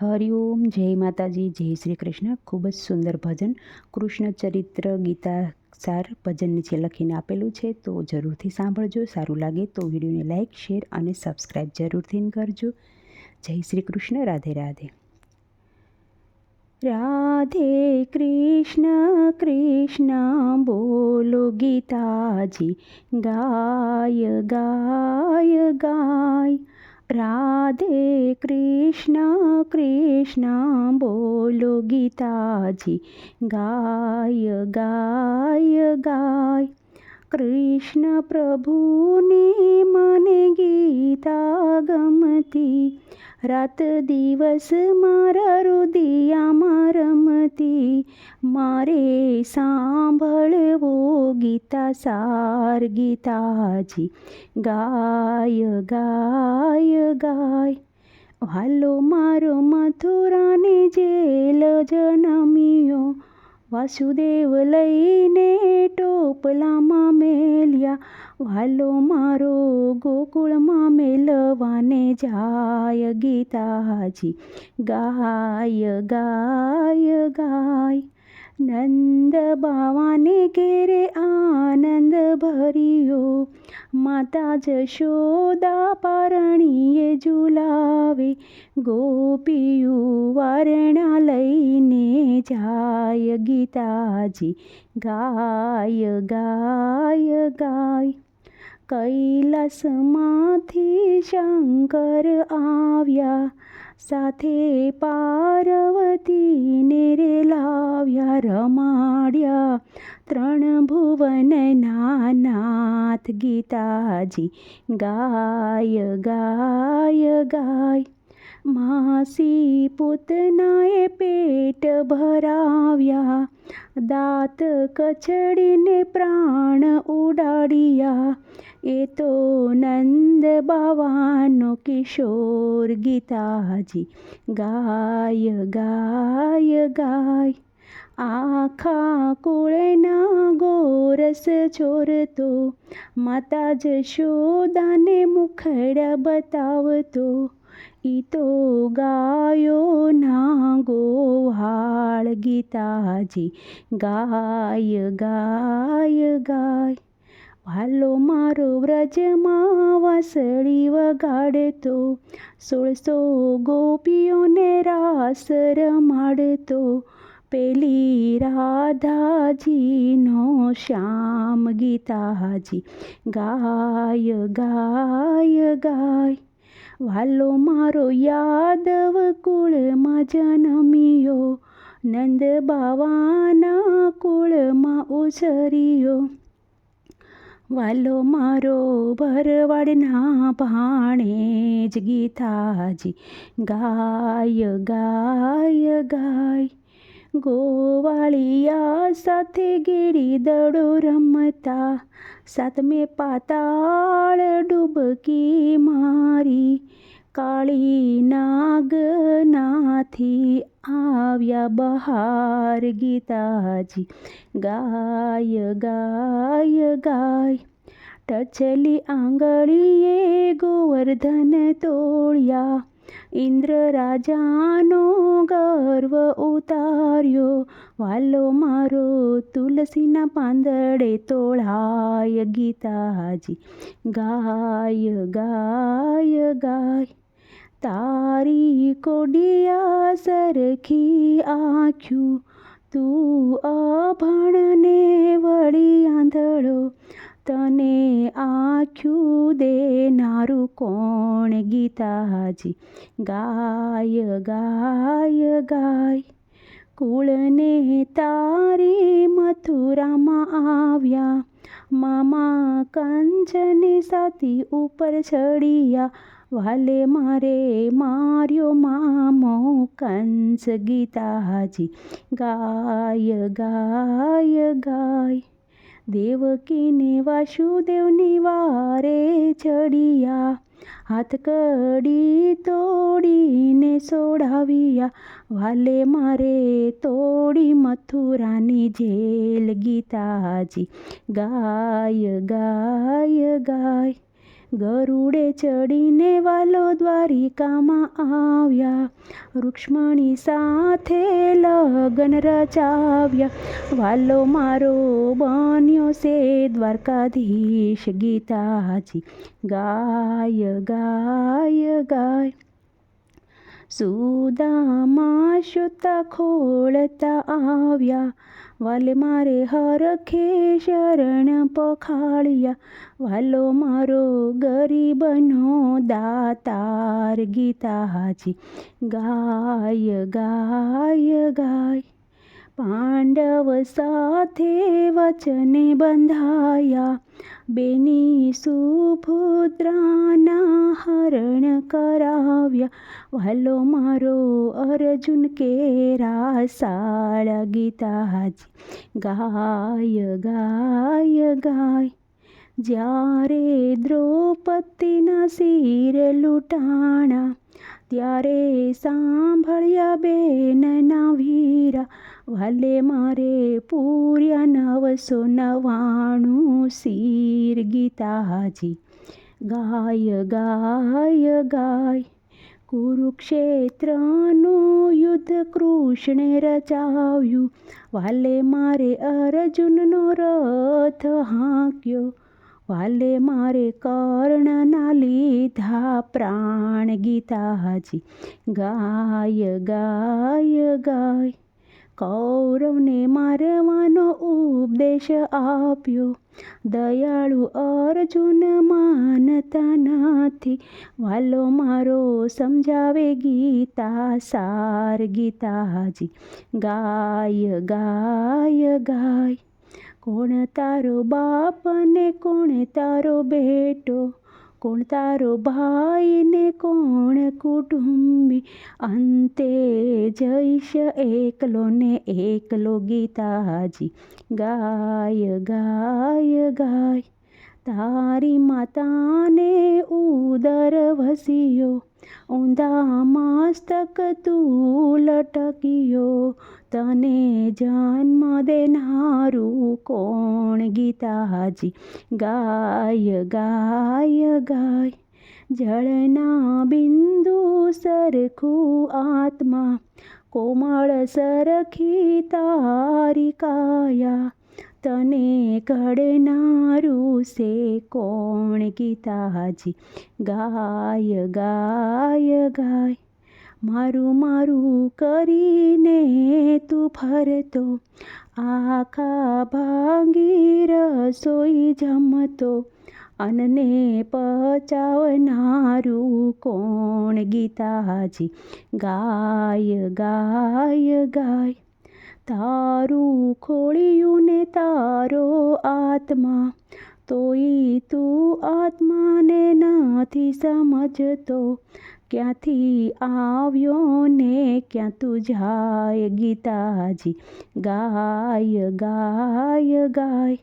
હરિઓમ જય માતાજી, જય શ્રી કૃષ્ણ. ખૂબ જ સુંદર ભજન, કૃષ્ણ ચરિત્ર ગીતા સાર ભજન નીચે લખીને આપેલું છે. તો જરૂરથી સાંભળજો, સારું લાગે તો વિડીયોને લાઇક શેર અને સબસ્ક્રાઈબ જરૂરથી કરજો. જય શ્રી કૃષ્ણ, રાધે રાધે. રાધે કૃષ્ણ કૃષ્ણ બોલો ગીતાજી. ગાય ગાય ગાય. રાધે કૃષ્ણ કૃષ્ણ બોલો ગીતાજી ગાય ગાય ગાય. કૃષ્ણ પ્રભુની મને ગીતા ગમતી રાત દિવસ મારા રુદિયામાં રમતી મારે સાંભળવો ગીતા સાર ગીતાજી. ગાય ગાય ગાય. હાલો મારો મથુરાને જેલ જનમિયો. વાસુદેવ લઈને ટોપલામાં મેલ્યા વાલો મારો ગોકુળમાં મેલવાને જાય ગીતાજી ગાય ગાય ગાય. નંદ બાવાને ઘેરે આનંદ ભર્યો માતા જશોદા પારણીએ ઝુલાવે ગોપીયું વારણા લઈને જાય ગીતાજી ગાય ગાય ગાય કૈલાસમાંથી શંકર આવ્યા સાથે પાર્વતીને ત્રણ ભુવનના નાથ ગીતાજી ગાય ગાય ગાય માસી પૂતનાએ પેટ ભરાવ્યા દાંત કચડીને પ્રાણ ઉડાડ્યા એ તો નંદ બાવાનો કિશોર ગીતાજી ગાય ગાય ગાય આખા કુળના ગોરસ છોરતો માતા જશોદાને મુખડા બતાવતો. ઈ તો ગાયો ના ગોહાળ ગીતાજી, ગાય ગાય ગાય. વાલો મારો વ્રજમાં વાસળી વગાડતો, સોળસો ગોપીઓને રાસ રમાડતો. પેલી રાધાજીનો શ્યામ ગીતાજી, ગાય ગાય ગાય. વાલો મારો યાદવ કુળમાં જન્મિયો, નંદ બાવાના કુળમાં ઉછર્યો. વાલો મારો ભરવાડના ભાણે જ ગીતાજી, ગાય ગાય ગાય. ગોવાળિયા સાથે ગીડી દડો રમતા, સાતમે પાતાળ ડૂબકી મારી, કાળી નાગનાથી આવ્યા બહાર ગીતાજી, ગાય ગાય ગાય. ટચલી આંગળીએ ગોવર્ધન તોળ્યા ઇન્દ્ર રાજાનો ગર્વ ઉતાર્યો. વાલો મારો તુલસીના પાંદડે તોળાય ગીતાજી. ગાય ગાય ગાય, તારી કોડિયા સરખી આંખ્યું. તું અભણને વળી આંધળો, તને આંખ્યું કોણ ગીતાજી ગાય ગાય ગાય કુળને તારે મથુરામાં આવ્યા મામા કંચની સાથી ઉપર ચડિયા વાલે મારે માર્યો મામો કંસ ગીતાજી ગાય ગાય ગાય દેવકીને વાસુદેવની વારે ચડિયા હાથ કડી તોડીને સોડાવ્યા. વાલે મારે તોડી મથુરાની જેલ ગીતાજી. ગાય ગાય ગાય. ગરુડે ચડીને વાલો દ્વારિકામાં આવ્યા. રૂક્ષ્મણી સાથે લગન રચાવ્યા. વાલો મારો બન્યો છે દ્વારકાધીશ ગીતાજી. ગાય ગાય ગાય. સુદામા સુતા ખોળતા આવ્યા. વાલે મારે હરખે શરણ પખાળ્યા. વાલો મારો ગરીબનો દાતાર ગીતાજી ગાય ગાય ગાય. પાંડવ સાથે વચને બંધાયા. બેની સુભદ્રાના હરણ કરાવ્યા. વાલો મારો અર્જુન કેરા સાળ ગીતાજી. ગાય ગાય ગાય. જ્યારે દ્રૌપદીના શિર લૂંટાણા, ત્યારે સાંભળ્યા બેનના વીરા. વાલે મારે પૂર્યા નવસો નવાણું શીર ગીતાજી. ગાય ગાય ગાય, કુરુક્ષેત્રનું યુદ્ધ કૃષ્ણે રચાવ્યું. વાલે મારે અર્જુનનો રથ હાંક્યો. વાલે મારે કર્ણના લીધા પ્રાણ ગીતાજી. ગાય ગાય ગાય કૌરવને મારવાનો ઉપદેશ આપ્યો. દયાળુ અર્જુન માનતા નથી. વાલો મારો સમજાવે ગીતા, સાર ગીતાજી. ગાય ગાય ગાય. કોણ તારો બાપ ને કોણ તારો બેટો? કોણ તારો ભાઈ ને કોણ કુટુંબી અંતે જઈશ એકલો ને એકલો ગીતાજી ગાય ગાય ગાય તારી માતાને ઉદર વસ્યો, ઊંધા મસ્તક તું લટક્યો. તને જન્મ દેનારું કોણ ગીતાજી? ગાય ગાય ગાય. જળના બિંદુ સરખું આત્મા, કોમળ સરખી તારી કાયા. તને ઘડનારું છે કોણ ગીતાજી? ગાય ગાય ગાય, મારું મારું કરીને તું ફરતો, આખા ભાંગી રસોઈ જમતો, અનને પચાવનારું કોણ ગીતાજી? ગાય ગાય ગાય તારું ખોળ્યું ને તારો આત્મા, તોય તું આત્માને નથી સમજતો. ક્યાંથી આવ્યો ને ક્યાં તું જાય ગીતાજી, ગાય ગાય ગાય.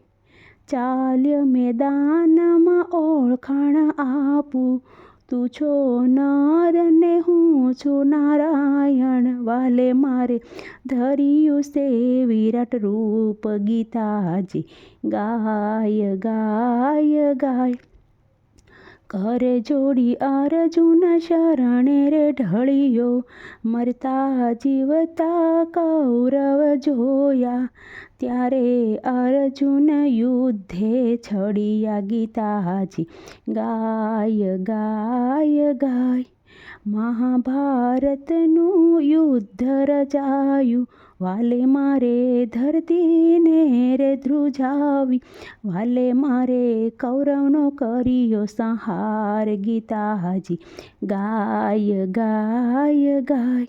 ચાલ્ય મેદાનમાં ઓળખાણ આપું તું છો નર ને હું છું નારાયણ, વાલે મારે ધર્યું છે વિરાટ રૂપ ગીતાજી. ગાય ગાય ગાય. કરે જોડી અર્જુન શરણે રે ઢળિયો. મરતા જીવતા કૌરવ જોયા. ત્યારે અર્જુન યુદ્ધે છડિયા ગીતાજી ગાય ગાય ગાય. મહાભારતનું યુદ્ધ રચાયું. વાલે મારે ધરતીને રે ધ્રુજાવી વાલે મારે કૌરવનો કર્યો સંહાર ગીતાજી. ગાય ગાય ગાય.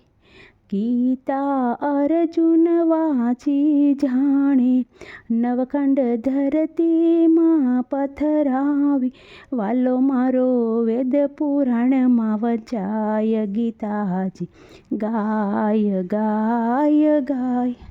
ગીતા અર્જુન વાંચી જાણે, નવખંડ ધરતીમાં પથરાવી, વાલો મારો વેદ પુરાણમાં વચાય ગીતાજી, ગાય ગાય ગાય.